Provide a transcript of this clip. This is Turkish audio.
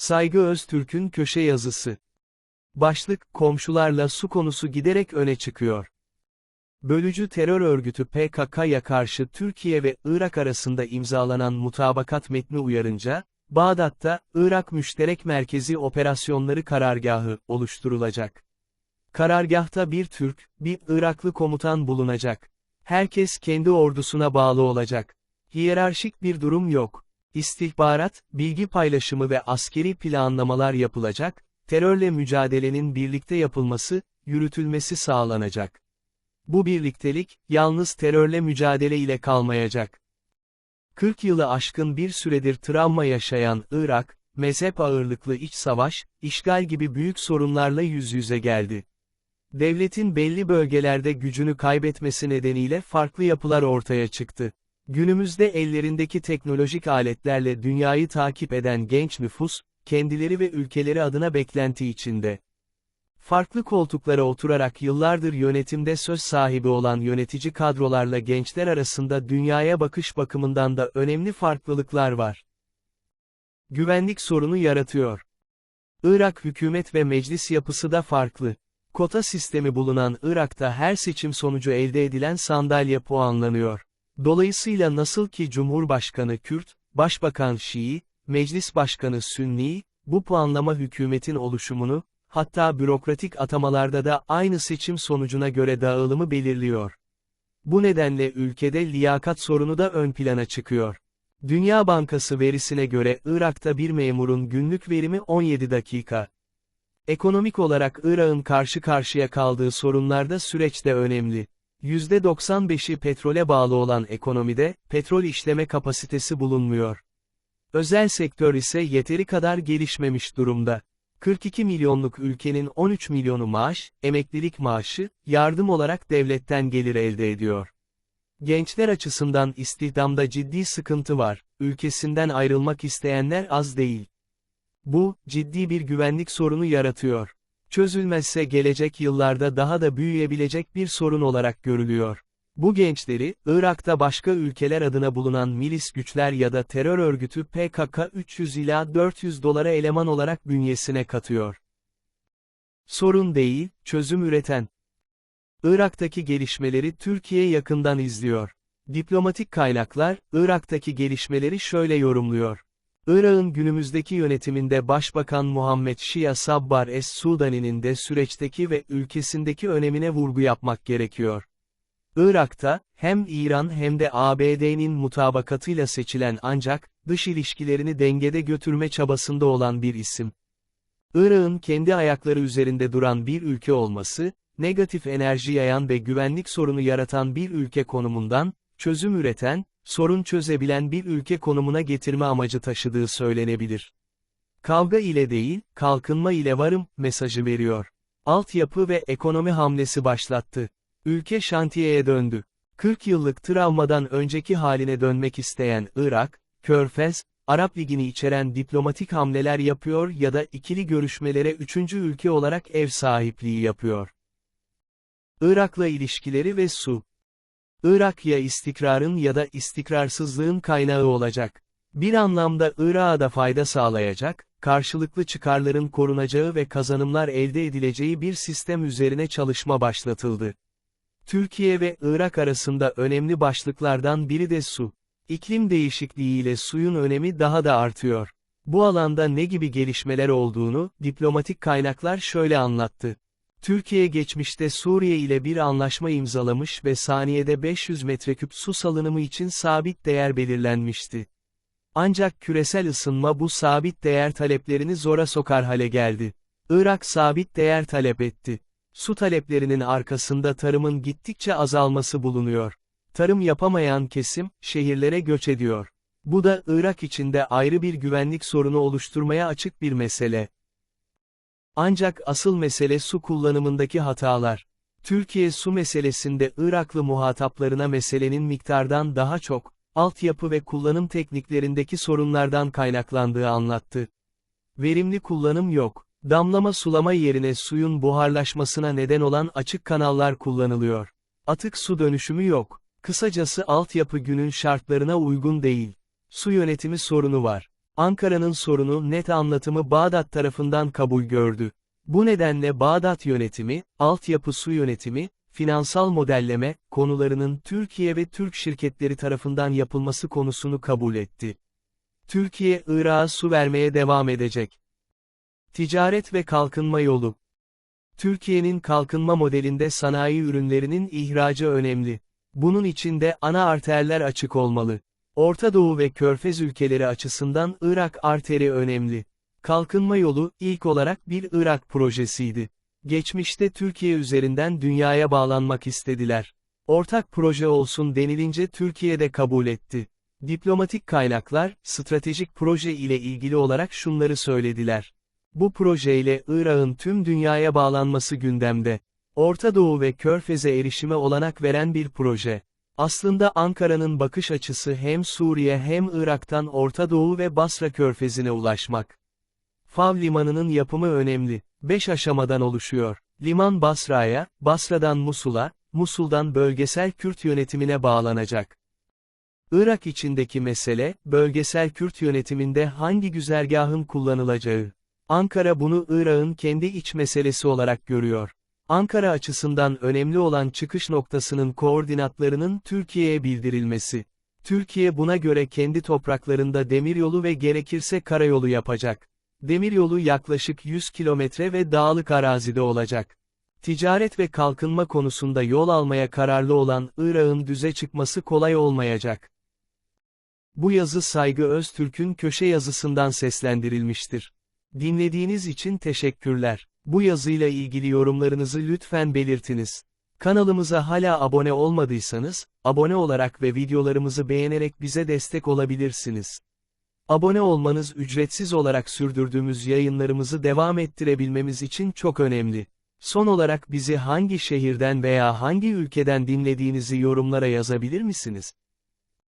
Saygı Öztürk'ün köşe yazısı. Başlık, komşularla su konusu giderek öne çıkıyor. Bölücü terör örgütü PKK'ya karşı Türkiye ve Irak arasında imzalanan mutabakat metni uyarınca, Bağdat'ta, Irak Müşterek Merkezi Operasyonları Karargahı, oluşturulacak. Karargahta bir Türk, bir Iraklı komutan bulunacak. Herkes kendi ordusuna bağlı olacak. Hiyerarşik bir durum yok. İstihbarat, bilgi paylaşımı ve askeri planlamalar yapılacak, terörle mücadelenin birlikte yapılması, yürütülmesi sağlanacak. Bu birliktelik, yalnız terörle mücadele ile kalmayacak. 40 yılı aşkın bir süredir travma yaşayan Irak, mezhep ağırlıklı iç savaş, işgal gibi büyük sorunlarla yüz yüze geldi. Devletin belli bölgelerde gücünü kaybetmesi nedeniyle farklı yapılar ortaya çıktı. Günümüzde ellerindeki teknolojik aletlerle dünyayı takip eden genç nüfus, kendileri ve ülkeleri adına beklenti içinde. Farklı koltuklara oturarak yıllardır yönetimde söz sahibi olan yönetici kadrolarla gençler arasında dünyaya bakış bakımından da önemli farklılıklar var. Güvenlik sorunu yaratıyor. Irak hükümet ve meclis yapısı da farklı. Kota sistemi bulunan Irak'ta her seçim sonucu elde edilen sandalye puanlanıyor. Dolayısıyla nasıl ki Cumhurbaşkanı Kürt, Başbakan Şii, Meclis Başkanı Sünni, bu puanlama hükümetin oluşumunu, hatta bürokratik atamalarda da aynı seçim sonucuna göre dağılımı belirliyor. Bu nedenle ülkede liyakat sorunu da ön plana çıkıyor. Dünya Bankası verisine göre Irak'ta bir memurun günlük verimi 17 dakika. Ekonomik olarak Irak'ın karşı karşıya kaldığı sorunlarda süreç de önemli. %95'i petrole bağlı olan ekonomide, petrol işleme kapasitesi bulunmuyor. Özel sektör ise yeteri kadar gelişmemiş durumda. 42 milyonluk ülkenin 13 milyonu maaş, emeklilik maaşı, yardım olarak devletten gelir elde ediyor. Gençler açısından istihdamda ciddi sıkıntı var, ülkesinden ayrılmak isteyenler az değil. Bu, ciddi bir güvenlik sorunu yaratıyor. Çözülmezse gelecek yıllarda daha da büyüyebilecek bir sorun olarak görülüyor. Bu gençleri, Irak'ta başka ülkeler adına bulunan milis güçler ya da terör örgütü PKK 300 ila 400 dolara eleman olarak bünyesine katıyor. Sorun değil, çözüm üreten. Irak'taki gelişmeleri Türkiye yakından izliyor. Diplomatik kaynaklar, Irak'taki gelişmeleri şöyle yorumluyor. Irak'ın günümüzdeki yönetiminde Başbakan Muhammed Şia Sabbar es-Sudani'nin de süreçteki ve ülkesindeki önemine vurgu yapmak gerekiyor. Irak'ta, hem İran hem de ABD'nin mutabakatıyla seçilen ancak, dış ilişkilerini dengede götürme çabasında olan bir isim. Irak'ın kendi ayakları üzerinde duran bir ülke olması, negatif enerji yayan ve güvenlik sorunu yaratan bir ülke konumundan, çözüm üreten, sorun çözebilen bir ülke konumuna getirme amacı taşıdığı söylenebilir. Kavga ile değil, kalkınma ile varım, mesajı veriyor. Altyapı ve ekonomi hamlesi başlattı. Ülke şantiyeye döndü. 40 yıllık travmadan önceki haline dönmek isteyen Irak, Körfez, Arap Ligi'ni içeren diplomatik hamleler yapıyor ya da ikili görüşmelere üçüncü ülke olarak ev sahipliği yapıyor. Irak'la ilişkileri ve su. Irak ya istikrarın ya da istikrarsızlığın kaynağı olacak. Bir anlamda Irak'a da fayda sağlayacak, karşılıklı çıkarların korunacağı ve kazanımlar elde edileceği bir sistem üzerine çalışma başlatıldı. Türkiye ve Irak arasında önemli başlıklardan biri de su. İklim değişikliğiyle suyun önemi daha da artıyor. Bu alanda ne gibi gelişmeler olduğunu, diplomatik kaynaklar şöyle anlattı. Türkiye geçmişte Suriye ile bir anlaşma imzalamış ve saniyede 500 metreküp su salınımı için sabit değer belirlenmişti. Ancak küresel ısınma bu sabit değer taleplerini zora sokar hale geldi. Irak sabit değer talep etti. Su taleplerinin arkasında tarımın gittikçe azalması bulunuyor. Tarım yapamayan kesim, şehirlere göç ediyor. Bu da Irak içinde ayrı bir güvenlik sorunu oluşturmaya açık bir mesele. Ancak asıl mesele su kullanımındaki hatalar. Türkiye su meselesinde Iraklı muhataplarına meselenin miktardan daha çok, altyapı ve kullanım tekniklerindeki sorunlardan kaynaklandığı anlattı. Verimli kullanım yok. Damlama sulama yerine suyun buharlaşmasına neden olan açık kanallar kullanılıyor. Atık su dönüşümü yok. Kısacası altyapı günün şartlarına uygun değil. Su yönetimi sorunu var. Ankara'nın sorunu net anlatımı Bağdat tarafından kabul gördü. Bu nedenle Bağdat yönetimi, altyapı su yönetimi, finansal modelleme, konularının Türkiye ve Türk şirketleri tarafından yapılması konusunu kabul etti. Türkiye, Irak'a su vermeye devam edecek. Ticaret ve kalkınma yolu. Türkiye'nin kalkınma modelinde sanayi ürünlerinin ihracı önemli. Bunun için de ana arterler açık olmalı. Orta Doğu ve Körfez ülkeleri açısından Irak arteri önemli. Kalkınma yolu, ilk olarak bir Irak projesiydi. Geçmişte Türkiye üzerinden dünyaya bağlanmak istediler. Ortak proje olsun denilince Türkiye de kabul etti. Diplomatik kaynaklar, stratejik proje ile ilgili olarak şunları söylediler. Bu projeyle Irak'ın tüm dünyaya bağlanması gündemde. Orta Doğu ve Körfez'e erişime olanak veren bir proje. Aslında Ankara'nın bakış açısı hem Suriye hem Irak'tan Orta Doğu ve Basra Körfezi'ne ulaşmak. Fav limanının yapımı önemli. Beş aşamadan oluşuyor. Liman Basra'ya, Basra'dan Musul'a, Musul'dan bölgesel Kürt yönetimine bağlanacak. Irak içindeki mesele, bölgesel Kürt yönetiminde hangi güzergahın kullanılacağı. Ankara bunu Irak'ın kendi iç meselesi olarak görüyor. Ankara açısından önemli olan çıkış noktasının koordinatlarının Türkiye'ye bildirilmesi. Türkiye buna göre kendi topraklarında demiryolu ve gerekirse karayolu yapacak. Demiryolu yaklaşık 100 kilometre ve dağlık arazide olacak. Ticaret ve kalkınma konusunda yol almaya kararlı olan Irak'ın düze çıkması kolay olmayacak. Bu yazı Saygı Öztürk'ün köşe yazısından seslendirilmiştir. Dinlediğiniz için teşekkürler. Bu yazıyla ilgili yorumlarınızı lütfen belirtiniz. Kanalımıza hala abone olmadıysanız, abone olarak ve videolarımızı beğenerek bize destek olabilirsiniz. Abone olmanız ücretsiz olarak sürdürdüğümüz yayınlarımızı devam ettirebilmemiz için çok önemli. Son olarak bizi hangi şehirden veya hangi ülkeden dinlediğinizi yorumlara yazabilir misiniz?